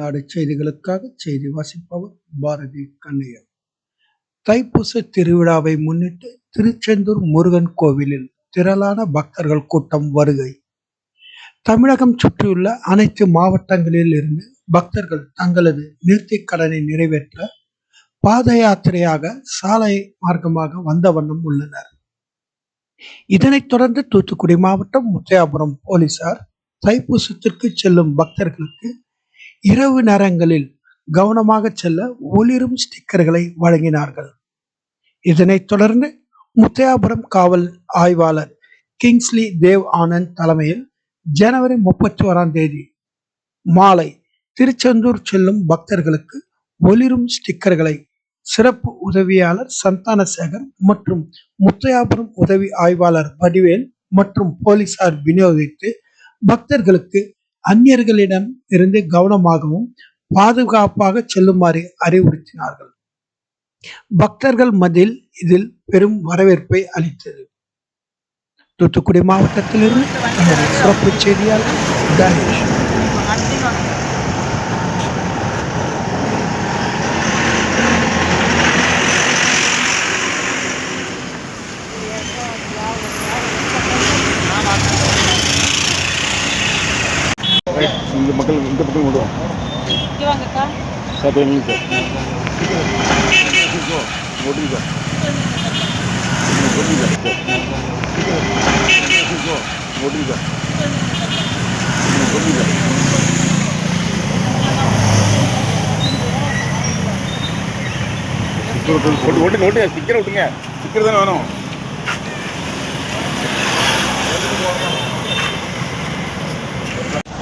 நாடு செய்திகளுக்காக செய்தி வாசிப்பவர் பாரதி கண்ணையர். தைப்பூச திருவிழாவை முன்னிட்டு திருச்செந்தூர் முருகன் கோவிலில் திரளான பக்தர்கள் கூட்டம் வருகை. தமிழகம் சுற்றியுள்ள அனைத்து மாவட்டங்களில் இருந்து பக்தர்கள் தங்களது நிறுத்திக் கடனை நிறைவேற்ற பாத யாத்திரையாக சாலை மார்க்கமாக வந்த வண்ணம் உள்ளனர். இதனைத் தொடர்ந்து தூத்துக்குடி மாவட்டம் முத்தையாபுரம் போலீசார் தைப்பூசத்திற்கு செல்லும் பக்தர்களுக்கு இரவு நேரங்களில் கவனமாக செல்ல ஒளிரும் ஸ்டிக்கர்களை வழங்கினார்கள். இதனைத் தொடர்ந்து முத்தையாபுரம் காவல் ஆய்வாளர் கிங்ஸ்லி தேவ் ஆனந்த் தலைமையில் ஜனவரி முப்பத்தி ஓராம் தேதி மாலை திருச்செந்தூர் செல்லும் பக்தர்களுக்கு ஒளிரும் ஸ்டிக்கர்களை சிறப்பு உதவியாளர் சந்தானசேகர் மற்றும் முத்தையாபுரம் உதவி ஆய்வாளர் வடிவேல் மற்றும் போலீசார் விநியோகித்து பக்தர்களுக்கு அந்நியர்களிடம் இருந்து கவனமாகவும் பாதுகாப்பாக செல்லுமாறு அறிவுறுத்தினார்கள். பக்தர்கள் மதில் இதில் பெரும் வரவேற்பை அளித்தது. தூத்துக்குடி மாவட்டத்திலிருந்து நமது சிறப்பு செய்தியாளர் கணேஷ் இந்த மக்கள் இந்த பக்கம் கொண்டு வாங்க இங்க வாங்கக்கா சார் ஓட்டுங்க ஓட்டுங்க ஓட்டுங்க ஓட்டு ஓட்டுங்க ஓட்டுங்க ஸ்டிக்கர் ஓட்டுங்க தானே வேணும்